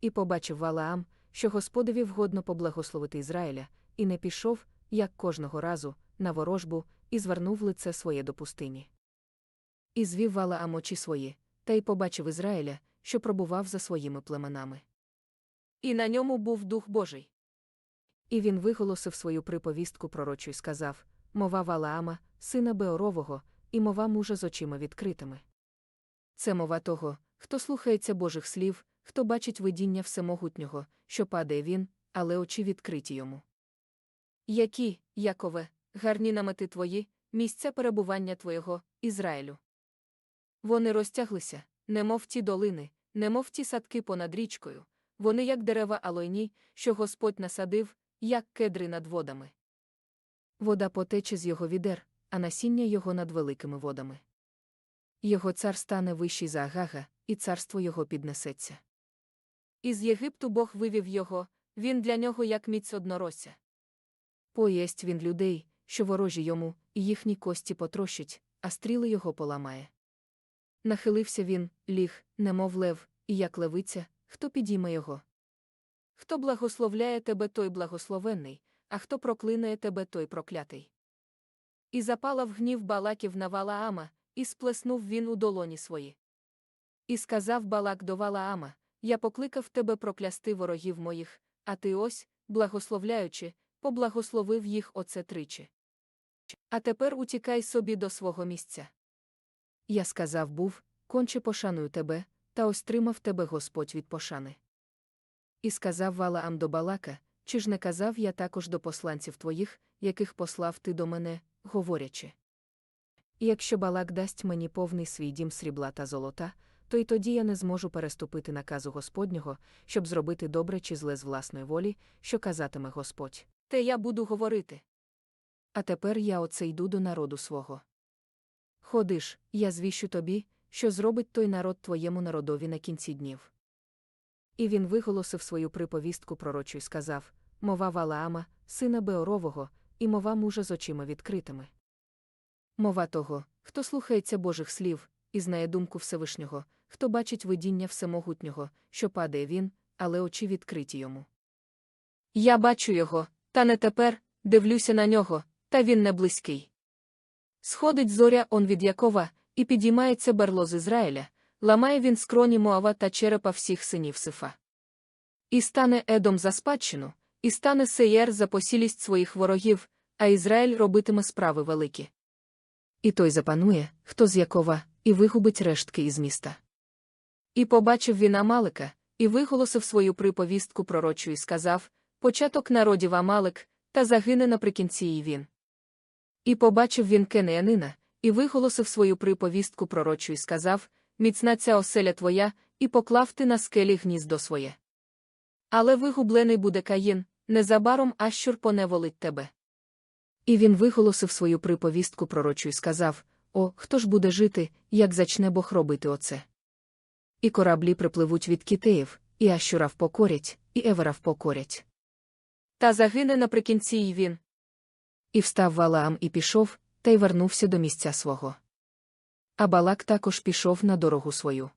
І побачив Валаам, що Господові вгодно поблагословити Ізраїля, і не пішов, як кожного разу, на ворожбу, і звернув лице своє до пустині. І звів Валаам очі свої, та й побачив Ізраїля, що пробував за своїми племенами. І на ньому був Дух Божий. І він виголосив свою приповістку пророчу й сказав мова Валаама, сина Беорового, і мова мужа з очима відкритими. Це мова того, хто слухається Божих слів, хто бачить видіння всемогутнього, що падає він, але очі відкриті йому. Які, Якове, гарні намети твої, місця перебування твоєго, Ізраїлю. Вони розтяглися, немов ті долини, немов ті садки понад річкою, вони як дерева алойні, що Господь насадив, як кедри над водами. Вода потече з його відер, а насіння його над великими водами. Його цар стане вищий за Агага, і царство його піднесеться. Із Єгипту Бог вивів його, він для нього як міць одноросся. Поєсть він людей, що ворожі йому, і їхні кості потрощить, а стріли його поламає. Нахилився він, ліг, немов лев, і як левиця, хто підійме його. Хто благословляє тебе, той благословенний, а хто проклинає тебе, той проклятий. І запалав гнів балаків на Валаама, і сплеснув він у долоні свої. І сказав балак до Валаама: Я покликав тебе проклясти ворогів моїх, а ти ось, благословляючи, поблагословив їх оце тричі. А тепер утікай собі до свого місця. Я сказав був, конче пошаную тебе, та ось тримав тебе Господь від пошани. І сказав Валаам до Балака, чи ж не казав я також до посланців твоїх, яких послав ти до мене, говорячи. І якщо Балак дасть мені повний свій дім срібла та золота, то й тоді я не зможу переступити наказу Господнього, щоб зробити добре чи зле з власної волі, що казатиме Господь. Те я буду говорити. А тепер я оце йду до народу свого. Ходиш, я звіщу тобі, що зробить той народ твоєму народові на кінці днів. І він виголосив свою приповістку пророчу й сказав мова Валаама, сина Беорового, і мова мужа з очима відкритими. Мова того, хто слухається Божих слів, і знає думку Всевишнього, хто бачить видіння всемогутнього, що падає він, але очі відкриті йому. Я бачу його, та не тепер, дивлюся на нього, та він не близький. Сходить зоря он від Якова, і підіймається берло з Ізраїля, ламає він скроні Моава та черепа всіх синів Сифа. І стане Едом за спадщину, і стане Сеєр за посілість своїх ворогів, а Ізраїль робитиме справи великі. І той запанує, хто з Якова, і вигубить рештки із міста. І побачив він Амалика, і виголосив свою приповістку пророчу і сказав Початок народів Амалик, та загине наприкінці і він. І побачив він Кенеянина, і виголосив свою приповістку пророчу і сказав Міцна ця оселя твоя, і поклав ти на скелі гніздо своє. Але вигублений буде Каїн, незабаром Ащур поневолить тебе. І він виголосив свою приповістку пророчу і сказав О, хто ж буде жити, як зачне Бог робити оце? І кораблі припливуть від китеїв, і Ащура впокорять, і Евера впокорять. Та загине наприкінці й він. І встав Валаам і пішов, та й вернувся до місця свого. А Балак також пішов на дорогу свою.